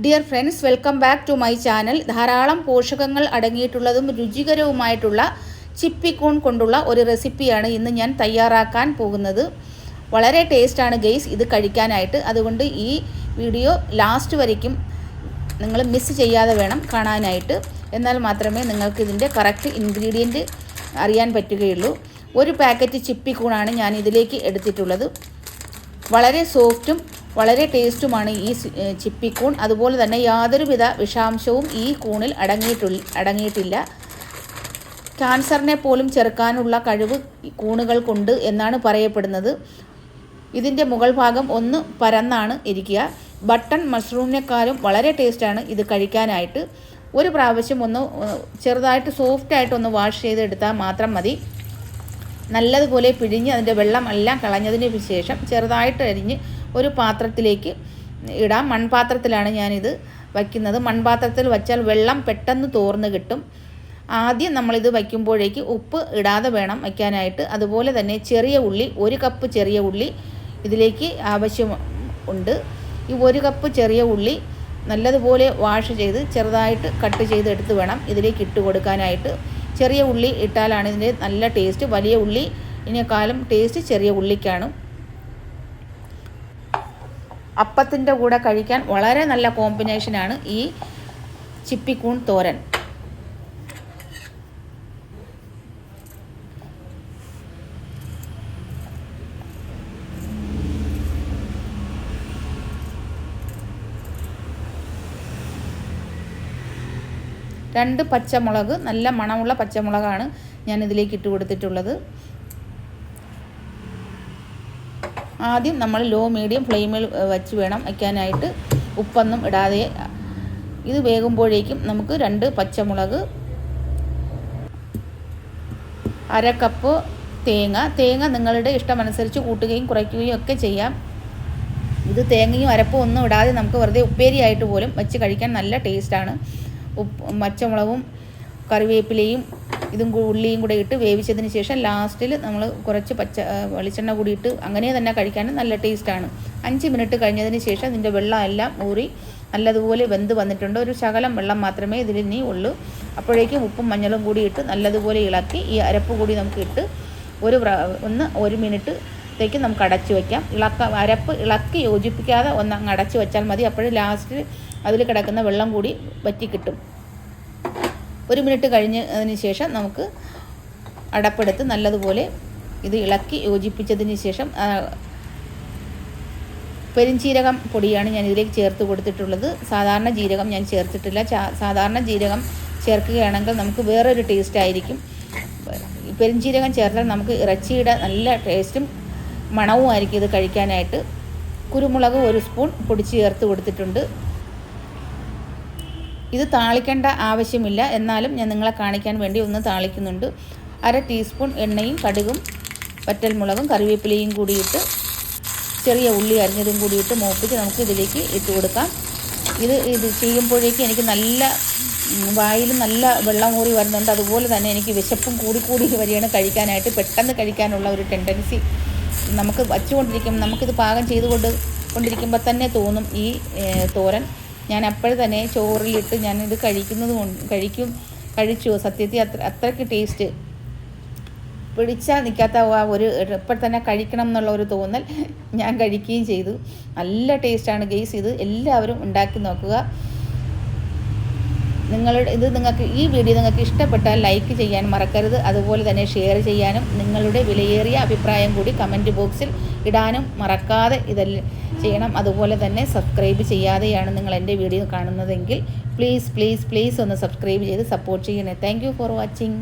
Dear friends welcome back to my channel ധാരാളം പോഷകങ്ങൾ അടങ്ങിയിട്ടുള്ളതും രുചികരവുമായിട്ടുള്ള ചിപ്പിക്കൂൺ കൊണ്ടുള്ള ഒരു റെസിപ്പിയാണ് ഇന്ന് ഞാൻ തയ്യാറാക്കാൻ പോകുന്നത്. വളരെ ടേസ്റ്റാണ് ഗെയ്സ് ഇത് കഴിക്കാനായിട്ട്. അതുകൊണ്ട് ഈ വീഡിയോ ലാസ്റ്റ് വരയ്ക്കും. നിങ്ങൾ മിസ് ചെയ്യാതെ വേണം കാണാനായിട്ട്. എന്നാൽ മാത്രമേ നിങ്ങൾക്ക് ഇതിന്റെ കറക്റ്റ് ഇൻഗ്രീഡിയന്റ് അറിയാൻ പറ്റുകയുള്ളൂ. ഒരു പാക്കറ്റ് ചിപ്പിക്കൂണാണ് ഞാൻ ഇതിലേക്ക് എടുത്തിട്ടുള്ളത്. വളരെ സോഫ്റ്റും വളരെ ടേസ്റ്റുമാണ് ഈ ചിപ്പിക്കൂൺ. അതുപോലെ തന്നെ യാതൊരുവിധ വിഷാംശവും ഈ കൂണിൽ അടങ്ങിയിട്ടുള്ള അടങ്ങിയിട്ടില്ല. ക്യാൻസറിനെ പോലും ചെറുക്കാനുള്ള കഴിവ് കൂണുകൾക്കുണ്ട് എന്നാണ് പറയപ്പെടുന്നത്. ഇതിന്റെ മുകൾ ഭാഗം ഒന്ന് പരന്നാണ് ഇരിക്കുക. ബട്ടൺ മഷ്റൂമിനേക്കാളും വളരെ ടേസ്റ്റാണ് ഇത് കഴിക്കാനായിട്ട്. ഒരു പ്രാവശ്യം ഒന്ന് ചെറുതായിട്ട് സോഫ്റ്റായിട്ട് ഒന്ന് വാഷ് ചെയ്തെടുത്താൽ മാത്രം മതി. നല്ലതുപോലെ പിഴിഞ്ഞ് അതിന്റെ വെള്ളം എല്ലാം കളഞ്ഞതിന് ശേഷം ചെറുതായിട്ട് അരിഞ്ഞ് ഒരു പാത്രത്തിലേക്ക് ഇടാം. മൺപാത്രത്തിലാണ് ഞാനിത് വയ്ക്കുന്നത്. മൺപാത്രത്തിൽ വച്ചാൽ വെള്ളം പെട്ടെന്ന് തോർന്ന് കിട്ടും. ആദ്യം നമ്മളിത് വയ്ക്കുമ്പോഴേക്ക് ഉപ്പ് ഇടാതെ വേണം വയ്ക്കാനായിട്ട്. അതുപോലെ തന്നെ ചെറിയ ഉള്ളി ഒരു കപ്പ് ചെറിയ ഉള്ളി ഇതിലേക്ക് ആവശ്യം ഉണ്ട്. ഈ ഒരു കപ്പ് ചെറിയ ഉള്ളി നല്ലതുപോലെ വാഷ് ചെയ്ത് ചെറുതായിട്ട് കട്ട് ചെയ്ത് എടുത്ത് വേണം ഇതിലേക്ക് ഇട്ട് കൊടുക്കാനായിട്ട്. ചെറിയ ഉള്ളി ഇട്ടാലാണ് ഇതിന്റെ നല്ല ടേസ്റ്റ്. വലിയ ഉള്ളി ഇതിനേക്കാളും ടേസ്റ്റ് ചെറിയ ഉള്ളിക്കാണ്. അപ്പത്തിന്റെ കൂടെ കഴിക്കാൻ വളരെ നല്ല കോമ്പിനേഷനാണ് ഈ ചിപ്പിക്കൂൺ തോരൻ. രണ്ട് പച്ചമുളക് നല്ല മണമുള്ള പച്ചമുളകാണ് ഞാൻ ഇതിലേക്ക് ഇട്ട് കൊടുത്തിട്ടുള്ളത്. ആദ്യം നമ്മൾ ലോ മീഡിയം ഫ്ലെയിമിൽ വെച്ച് വേണം വയ്ക്കാനായിട്ട് ഉപ്പൊന്നും ഇടാതെ. ഇത് വേകുമ്പോഴേക്കും നമുക്ക് രണ്ട് പച്ചമുളക് അര കപ്പ് തേങ്ങ. തേങ്ങ നിങ്ങളുടെ ഇഷ്ടമനുസരിച്ച് കൂട്ടുകയും കുറയ്ക്കുകയും ഒക്കെ ചെയ്യാം. ഇത് തേങ്ങയും അരപ്പും ഒന്നും ഇടാതെ നമുക്ക് വെറുതെ ഉപ്പേരിയായിട്ട് പോലും വെച്ച് കഴിക്കാൻ നല്ല ടേസ്റ്റാണ് ഉപ്പ് പച്ചമുളകും കറിവേപ്പിലയും ഇതും ഉള്ളിയും കൂടെ ഇട്ട് വേവിച്ചതിന് ശേഷം ലാസ്റ്റിൽ നമ്മൾ കുറച്ച് പച്ച വെളിച്ചെണ്ണ കൂടി ഇട്ട് അങ്ങനെ തന്നെ കഴിക്കാനും നല്ല ടേസ്റ്റാണ് അഞ്ച് മിനിറ്റ് കഴിഞ്ഞതിന് ശേഷം ഇതിന്റെ വെള്ളം എല്ലാം ഊറി നല്ലതുപോലെ വെന്ത് വന്നിട്ടുണ്ട്. ഒരു ശകലം വെള്ളം മാത്രമേ ഇതിൽ ഇനി ഉള്ളൂ. അപ്പോഴേക്കും ഉപ്പും മഞ്ഞളും കൂടി ഇട്ട് നല്ലതുപോലെ ഇളക്കി ഈ അരപ്പ് കൂടി നമുക്ക് ഇട്ട് ഒരു ഒന്ന് ഒരു മിനിറ്റ് ത്തേക്ക് നമുക്ക് അടച്ചു വയ്ക്കാം ഇളക്ക അരപ്പ് ഇളക്കി യോജിപ്പിക്കാതെ ഒന്ന് അങ്ങ് അടച്ചു വെച്ചാൽ മതി. അപ്പോഴും ലാസ്റ്റ് അതിൽ കിടക്കുന്ന വെള്ളം കൂടി വറ്റി കിട്ടും. ഒരു മിനിറ്റ് കഴിഞ്ഞതിന് ശേഷം നമുക്ക് അടപ്പെടുത്ത് നല്ലതുപോലെ ഇത് ഇളക്കി യോജിപ്പിച്ചതിന് ശേഷം പെരിഞ്ചീരകം പൊടിയാണ് ഞാൻ ഇതിലേക്ക് ചേർത്ത് കൊടുത്തിട്ടുള്ളത്. സാധാരണ ജീരകം ഞാൻ ചേർത്തിട്ടില്ല. സാധാരണ ജീരകം ചേർക്കുകയാണെങ്കിൽ നമുക്ക് വേറൊരു ടേസ്റ്റ് ആയിരിക്കും. പെരിഞ്ചീരകം ചേർത്താൽ നമുക്ക് ഇറച്ചിയുടെ നല്ല ടേസ്റ്റും മണവും ആയിരിക്കും ഇത് കഴിക്കാനായിട്ട്. കുരുമുളക് ഒരു സ്പൂൺ പൊടിച്ച് ചേർത്ത് കൊടുത്തിട്ടുണ്ട്. ഇത് താളിക്കേണ്ട ആവശ്യമില്ല. എന്നാലും ഞാൻ നിങ്ങളെ കാണിക്കാൻ വേണ്ടി ഒന്ന് താളിക്കുന്നുണ്ട്. അര ടീസ്പൂൺ എണ്ണയും കടുകും വറ്റൽമുളകും കറിവേപ്പിലയും കൂടിയിട്ട് ചെറിയ ഉള്ളി അരിഞ്ഞതും കൂടിയിട്ട് മൂപ്പിച്ച് നമുക്ക് ഇതിലേക്ക് ഇട്ട് കൊടുക്കാം. ഇത് ഇത് ചെയ്യുമ്പോഴേക്കും എനിക്ക് നല്ല വായിൽ നല്ല വെള്ളം ഊറി വരുന്നുണ്ട്. അതുപോലെ തന്നെ എനിക്ക് വിശപ്പും കൂടി കൂടി വരികയാണ് കഴിക്കാനായിട്ട്. പെട്ടെന്ന് കഴിക്കാനുള്ള ഒരു ടെൻഡൻസി നമുക്ക് വച്ചുകൊണ്ടിരിക്കും. നമുക്കിത് പാകം ചെയ്തുകൊണ്ട് കൊണ്ടിരിക്കുമ്പോൾ തന്നെ തോന്നും ഈ തോരൻ. ഞാൻ അപ്പോൾ തന്നെ ചോറിലിട്ട് ഞാൻ ഇത് കഴിക്കുന്നത് കൊണ്ട് കഴിക്കും കഴിച്ചു. സത്യത്തിൽ അത്ര അത്രയ്ക്ക് ടേസ്റ്റ് പിടിച്ചാൽ നിൽക്കാത്ത ആ ഒരു ഇപ്പം തന്നെ കഴിക്കണം എന്നുള്ള ഒരു തോന്നൽ ഞാൻ കഴിക്കുകയും ചെയ്തു. നല്ല ടേസ്റ്റാണ് ഗെയ്സ് ഇത് എല്ലാവരും ഉണ്ടാക്കി നോക്കുക. നിങ്ങളുടെ ഇത് നിങ്ങൾക്ക് ഈ വീഡിയോ നിങ്ങൾക്ക് ഇഷ്ടപ്പെട്ടാൽ ലൈക്ക് ചെയ്യാൻ മറക്കരുത്. അതുപോലെ തന്നെ ഷെയർ ചെയ്യാനും നിങ്ങളുടെ വിലയേറിയ അഭിപ്രായം കൂടി കമന്റ് ബോക്സിൽ ഇടാനും മറക്കാതെ ഇതെല്ലാം ചെയ്യണം. അതുപോലെ തന്നെ സബ്സ്ക്രൈബ് ചെയ്യാതെയാണ് നിങ്ങൾ എന്റെ വീഡിയോ കാണുന്നതെങ്കിൽ പ്ലീസ് പ്ലീസ് പ്ലീസ് ഒന്ന് സബ്സ്ക്രൈബ് ചെയ്ത് സപ്പോർട്ട് ചെയ്യണേ. Thank for watching